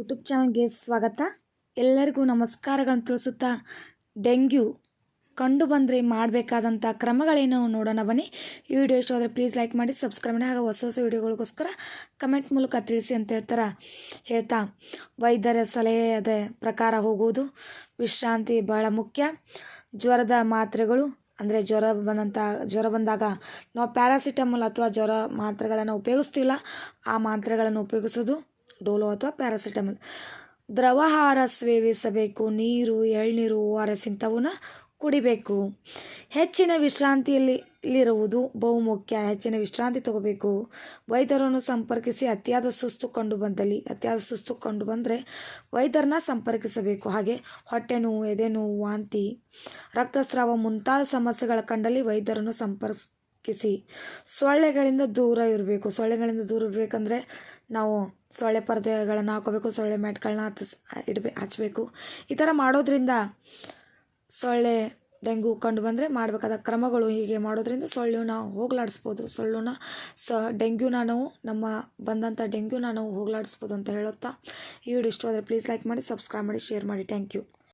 YouTube ಚಾನಲ್ಗೆ ಸ್ವಾಗತ. ಎಲ್ಲರಿಗೂ ನಮಸ್ಕಾರಗಳನ್ನು ತಿಳಿಸುತ್ತಾ ಡೆಂಗ್ಯೂ ಕಂಡು ಬಂದರೆ ಮಾಡಬೇಕಾದಂಥ ಕ್ರಮಗಳೇನು ನೋಡೋಣ ಬನ್ನಿ. ಈ ವಿಡಿಯೋ ಇಷ್ಟ ಆದರೆ ಪ್ಲೀಸ್ ಲೈಕ್ ಮಾಡಿ ಸಬ್ಸ್ಕ್ರೈಬ್ ಮಾಡಿ, ಹಾಗೂ ಹೊಸ ಹೊಸ ವಿಡಿಯೋಗಳಿಗೋಸ್ಕರ ಕಮೆಂಟ್ ಮೂಲಕ ತಿಳಿಸಿ ಅಂತ ಹೇಳ್ತಾರೆ ಹೇಳ್ತಾ. ವೈದ್ಯರ ಸಲಹೆಯದ ಪ್ರಕಾರ ಹೋಗುವುದು ವಿಶ್ರಾಂತಿ ಬಹಳ ಮುಖ್ಯ. ಜ್ವರದ ಮಾತ್ರೆಗಳು, ಅಂದರೆ ಜ್ವರ ಬಂದಂಥ ಜ್ವರ ಬಂದಾಗ ನಾವು ಪ್ಯಾರಾಸಿಟಮಲ್ ಅಥವಾ ಜ್ವರ ಮಾತ್ರೆಗಳನ್ನು ಉಪಯೋಗಿಸ್ತೀವಲ್ಲ ಆ ಮಾತ್ರೆಗಳನ್ನು ಉಪಯೋಗಿಸೋದು ಡೋಲೋ ಅಥವಾ ಪ್ಯಾರಾಸಿಟಮಲ್. ದ್ರವಹಾರ ಸೇವಿಸಬೇಕು, ನೀರು, ಎಳ್ನೀರು ಓ ಇಂಥವನ್ನ ಕುಡಿಬೇಕು. ಹೆಚ್ಚಿನ ವಿಶ್ರಾಂತಿಯಲ್ಲಿ ಇಲ್ಲಿರುವುದು ಬಹುಮುಖ್ಯ. ಹೆಚ್ಚಿನ ವಿಶ್ರಾಂತಿ ತಗೋಬೇಕು. ವೈದ್ಯರನ್ನು ಸಂಪರ್ಕಿಸಿ ಅತಿಯಾದ ಸುಸ್ತು ಕಂಡು ಬಂದಲ್ಲಿ, ಅತಿಯಾದ ಸುಸ್ತು ಕಂಡು ಬಂದರೆ ವೈದ್ಯರನ್ನ ಸಂಪರ್ಕಿಸಬೇಕು. ಹಾಗೆ ಹೊಟ್ಟೆ ನೋವು, ಎದೆ ನೋವು, ವಾಂತಿ, ರಕ್ತಸ್ರಾವ ಮುಂತಾದ ಸಮಸ್ಯೆಗಳ ಕಂಡಲ್ಲಿ ವೈದ್ಯರನ್ನು ಸಂಪರ್ಕಿಸಿ ಸೊಳ್ಳೆಗಳಿಂದ ದೂರ ಇರಬೇಕು. ಸೊಳ್ಳೆಗಳಿಂದ ದೂರ ಇರಬೇಕಂದ್ರೆ ನಾವು ಸೊಳ್ಳೆ ಪರದೆಗಳನ್ನು ಹಾಕೋಬೇಕು, ಸೊಳ್ಳೆ ಮ್ಯಾಟ್ಗಳನ್ನ ಹತ್ತಿಸ್ ಇಡಬೇ ಹಚ್ಚಬೇಕು ಈ ಥರ ಮಾಡೋದ್ರಿಂದ ಸೊಳ್ಳೆ ಡೆಂಗು ಕಂಡು ಬಂದರೆ ಮಾಡಬೇಕಾದ ಕ್ರಮಗಳು ಹೀಗೆ ಮಾಡೋದ್ರಿಂದ ಸೊಳ್ಳೆನ ಹೋಗ್ಲಾಡಿಸ್ಬೋದು. ಸೊಳ್ಳೆನ ಸ, ಡೆಂಗ್ಯೂನ ನಾವು, ನಮ್ಮ ಬಂದಂಥ ಡೆಂಗ್ಯೂನ ನಾವು ಹೋಗಲಾಡಿಸ್ಬೋದು ಅಂತ ಹೇಳುತ್ತಾ. ಈ ವಿಡಿಯೋ ಇಷ್ಟವಾದರೆ ಪ್ಲೀಸ್ ಲೈಕ್ ಮಾಡಿ ಸಬ್ಸ್ಕ್ರೈಬ್ ಮಾಡಿ ಶೇರ್ ಮಾಡಿ. Thank you